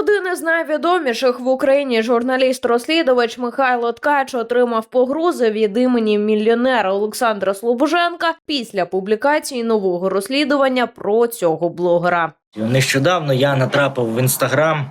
Один із найвідоміших в Україні журналіст-розслідувач Михайло Ткач отримав погрози від імені мільйонера Олександра Слобоженка після публікації нового розслідування про цього блогера. Нещодавно я натрапив в інстаграм.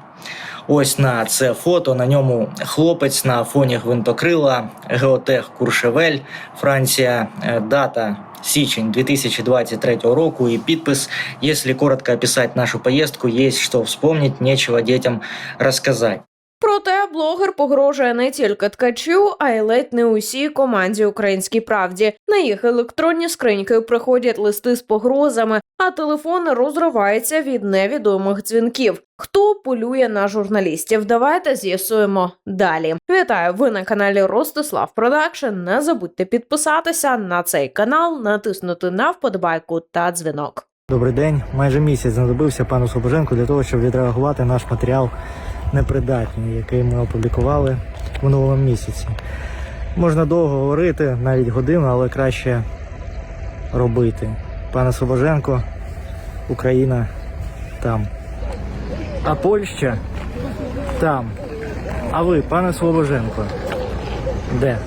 Ось на це фото. На ньому хлопець на фоні гвинтокрила Геотех Куршевель, Франція, Е, дата січень 2023 року. І підпис: Если коротко описать нашу поездку, есть что вспомнить, нечего детям рассказать. Проте блогер погрожує не тільки ткачу, а й ледь не усій команді Українській правді. На їх електронні скриньки приходять листи з погрозами, а телефон розривається від невідомих дзвінків. Хто полює на журналістів? Давайте з'ясуємо далі. Вітаю! Ви на каналі Ростислав Продакшн. Не забудьте підписатися на цей канал, натиснути на вподобайку та дзвінок. Добрий день. Майже місяць знадобився пану Слобоженку для того, щоб відреагувати наш матеріал непридатний, який ми опублікували в минулому місяці. Можна довго говорити, навіть годину, але краще робити. Пане Слобоженко, Україна там. А Польща там. А ви, пане Слобоженко, де?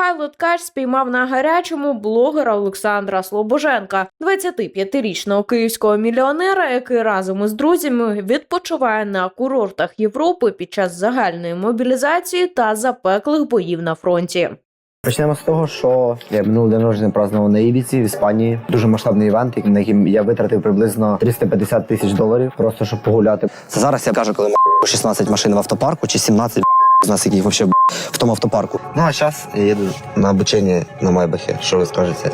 Михайло Ткач спіймав на гарячому блогера Олександра Слобоженка, 25-річного київського мільйонера, який разом із друзями відпочиває на курортах Європи під час загальної мобілізації та запеклих боїв на фронті. Почнемо з того, що я минулий день народження празднував на Ібіці в Іспанії. Дуже масштабний івент, на яким я витратив приблизно 350 тисяч доларів, просто щоб погуляти. Це зараз я кажу, коли м, 16 машин в автопарку чи 17 з нас, який вообще в тому автопарку. Ну а зараз я їду на обучення на Майбахі. Що ви скажете?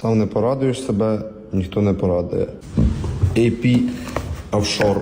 Сам не порадуєш себе, ніхто не порадує. AP офшор.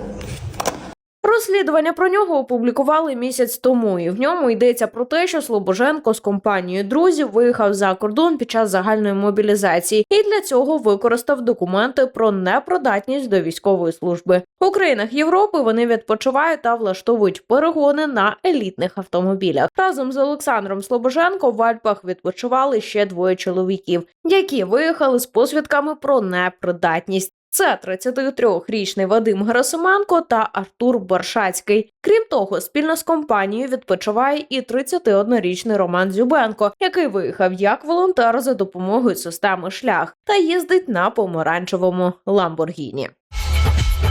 Розслідування про нього опублікували місяць тому, і в ньому йдеться про те, що Слобоженко з компанією друзів виїхав за кордон під час загальної мобілізації і для цього використав документи про непридатність до військової служби. У країнах Європи вони відпочивають та влаштовують перегони на елітних автомобілях. Разом з Олександром Слобоженко в Альпах відпочивали ще двоє чоловіків, які виїхали з посвідками про непридатність. Це 33-річний Вадим Герасименко та Артур Баршацький. Крім того, спільно з компанією відпочиває і 31-річний Роман Зюбенко, який виїхав як волонтер за допомогою системи шлях та їздить на помаранчевому Ламборгіні.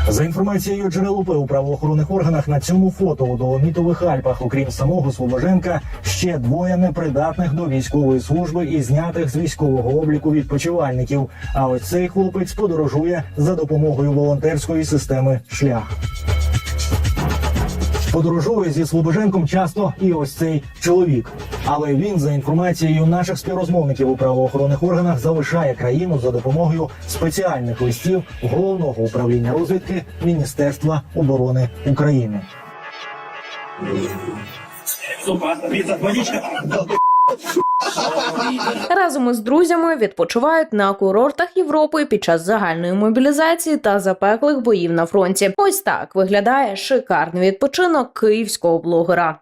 За інформацією джерел УП у правоохоронних органах на цьому фото у Доломітових Альпах, окрім самого Слобоженка, ще двоє непридатних до військової служби і знятих з військового обліку відпочивальників. А ось цей хлопець подорожує за допомогою волонтерської системи шлях. Подорожує зі Слобоженком часто і ось цей чоловік. Але він, за інформацією наших співрозмовників у правоохоронних органах, залишає країну за допомогою спеціальних листів головного управління розвідки Міністерства оборони України. Разом із друзями відпочивають на курортах Європи під час загальної мобілізації та запеклих боїв на фронті. Ось так виглядає шикарний відпочинок київського блогера.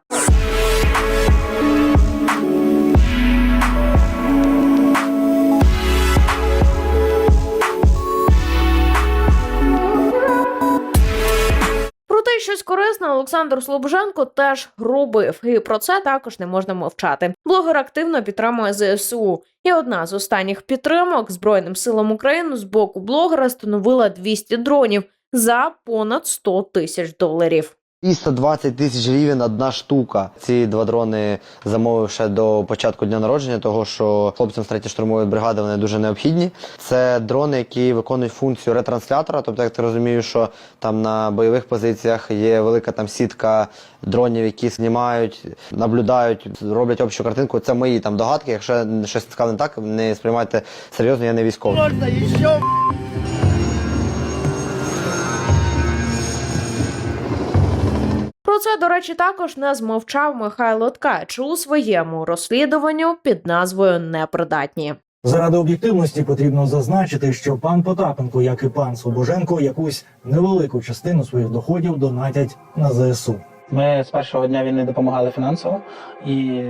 Корисне Олександр Слобоженко теж робив, і про це також не можна мовчати. Блогер активно підтримує ЗСУ. І одна з останніх підтримок Збройним силам України з боку блогера становила 200 дронів за понад 100 тисяч доларів. 220 тисяч гривень одна штука. Ці два дрони замовив ще до початку дня народження, того що хлопцям з 3 штурмової бригади вони дуже необхідні. Це дрони, які виконують функцію ретранслятора. Тобто, як ти розумієш, що там на бойових позиціях є велика там сітка дронів, які знімають, наблюдають, роблять общу картинку. Це мої там догадки. Якщо щось сказано не так, не сприймайте серйозно, я не військовий. Про це, до речі, також не змовчав Михайло Ткач у своєму розслідуванню під назвою Непридатні. Заради об'єктивності потрібно зазначити, що пан Потапенко, як і пан Слобоженко, якусь невелику частину своїх доходів донатять на ЗСУ. Ми з першого дня війни допомагали фінансово і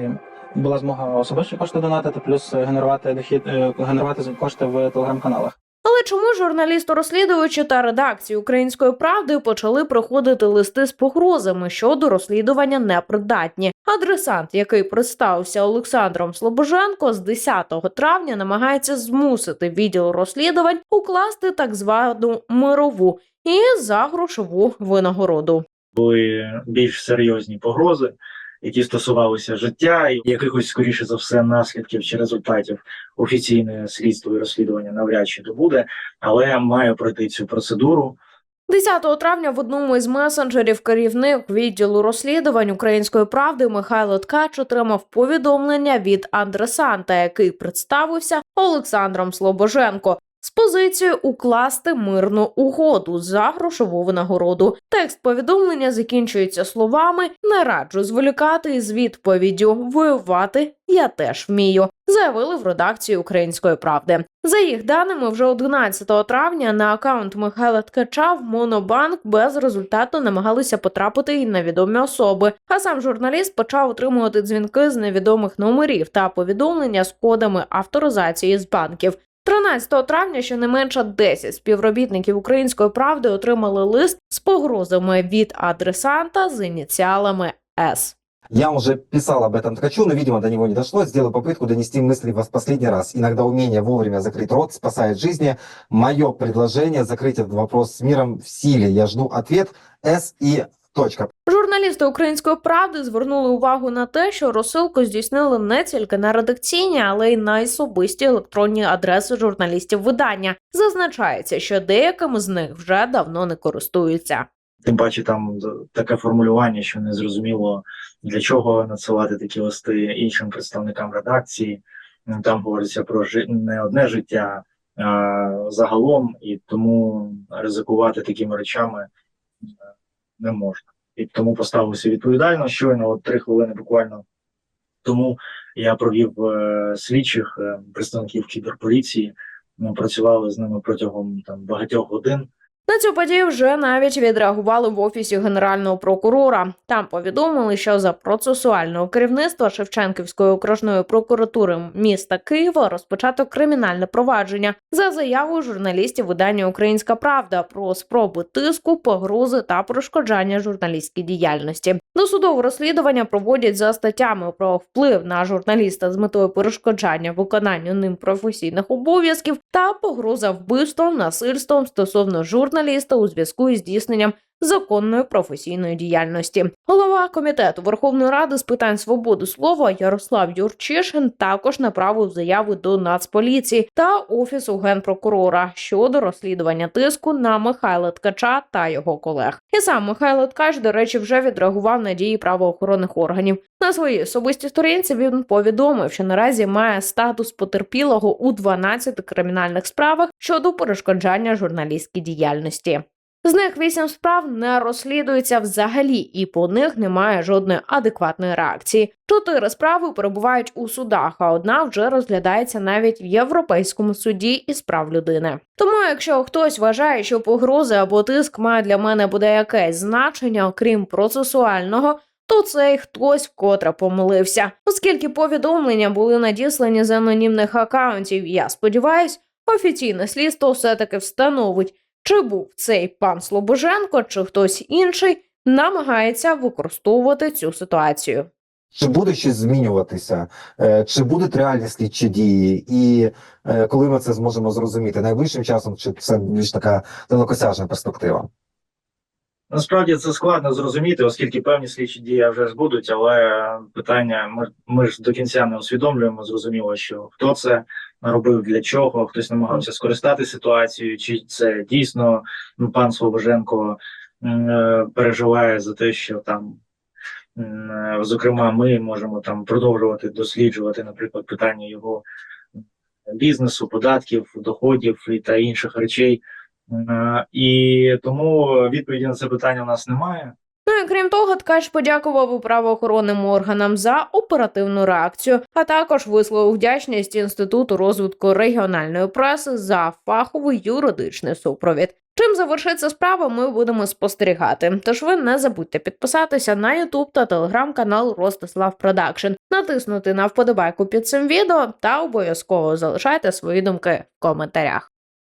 була змога особисті кошти донатити, плюс генерувати дохід, е, генерувати кошти в телеграм-каналах. Але чому журналісти-розслідувачі та редакції української правди почали приходити листи з погрозами щодо розслідування непридатні? Адресант, який представився Олександром Слобоженко, з 10 травня намагається змусити відділ розслідувань укласти так звану мирову і за грошову винагороду. були більш серйозні погрози, які стосувалися життя і якихось, скоріше за все, наслідків чи результатів офіційне слідство і розслідування навряд чи добуде, але має пройти цю процедуру. 10 травня в одному із месенджерів керівник відділу розслідувань української правди Михайло Ткач отримав повідомлення від адресанта, який представився Олександром Слобоженко. З позицією укласти мирну угоду за грошову винагороду. Текст повідомлення закінчується словами не раджу зволікати із відповіддю воювати я теж вмію. Заявили в редакції української правди. За їх даними, вже 11 травня на акаунт Михайла Ткача в Монобанк без результату намагалися потрапити і невідомі особи. А сам журналіст почав отримувати дзвінки з невідомих номерів та повідомлення з кодами авторизації з банків. 13 травня щонайменше 10 співробітників української правди отримали лист з погрозами від адресанта з ініціалами С. Я уже писал об этом ткачу, но, видимо, до него не дошло. Сделаю попытку донести мысли вас в последний раз. Иногда умение вовремя закрыть рот спасает жизни. Мое предложение закрыть этот вопрос с миром в силе. Я жду ответ С и точка. Журналісти української правди звернули увагу на те, що розсилку здійснили не тільки на редакційні, але й на особисті електронні адреси журналістів видання. Зазначається, що деякими з них вже давно не користуються. Тим паче там таке формулювання, що не зрозуміло для чого надсилати такі листи іншим представникам редакції. Ну, Там говориться про не одне життя, а загалом, і тому ризикувати такими речами е, не можна. І тому поставився відповідально. Щойно, от три хвилини буквально тому я провів е, слідчих е, представників кіберполіції. Ми працювали з ними протягом там багатьох годин. На цю подію вже навіть відреагували в офісі генерального прокурора. Там повідомили, що за процесуального керівництва Шевченківської окружної прокуратури міста Києва розпочато кримінальне провадження за заявою журналістів видання Українська Правда про спроби тиску, погрози та перешкоджання журналістській діяльності. Досудове розслідування проводять за статтями про вплив на журналіста з метою перешкоджання виконанню ним професійних обов'язків та погроза вбивством, насильством стосовно журналіста у зв'язку із здійсненням законної професійної діяльності. Голова комітету Верховної Ради з питань свободи слова Ярослав Юрчишин також направив заяву до Нацполіції та офісу генпрокурора щодо розслідування тиску на Михайла Ткача та його колег. І сам Михайло Ткач, до речі, вже відреагував на дії правоохоронних органів. На своїй особистій сторінці він повідомив, що наразі має статус потерпілого у 12 кримінальних справах щодо перешкоджання журналістській діяльності. З них вісім справ не розслідуються взагалі, і по них немає жодної адекватної реакції. Чотири справи перебувають у судах, а одна вже розглядається навіть в Європейському суді із прав людини. Тому, якщо хтось вважає, що погрози або тиск має для мене буде якесь значення, окрім процесуального. То цей хтось вкотре помилився, оскільки повідомлення були надіслані з анонімних акаунтів. Я сподіваюсь, офіційне слідство все-таки встановить, чи був цей пан Слобоженко, чи хтось інший намагається використовувати цю ситуацію. Чи буде щось змінюватися? Е, Чи будуть реальні слідчі дії? І е, коли ми це зможемо зрозуміти? Найближчим часом, чи це більш така далекосяжна перспектива? Насправді це складно зрозуміти, оскільки певні слідчі дії вже ж будуть, але питання ми, ми ж до кінця не усвідомлюємо. Зрозуміло, що хто це робив для чого, хтось намагався скористати ситуацією, чи це дійсно ну, пан Слобоженко е, переживає за те, що там. е, Зокрема, ми можемо там продовжувати досліджувати, наприклад, питання його бізнесу, податків, доходів і та інших речей. Е, І тому відповіді на це питання у нас немає. Ну і крім того, Ткач подякував правоохоронним органам за оперативну реакцію, а також висловив вдячність інституту розвитку регіональної преси за фаховий юридичний супровід. Чим завершиться справа, ми будемо спостерігати. Тож ви не забудьте підписатися на Ютуб та телеграм-канал Ростислав Продакшн, натиснути на вподобайку під цим відео та обов'язково залишайте свої думки в коментарях.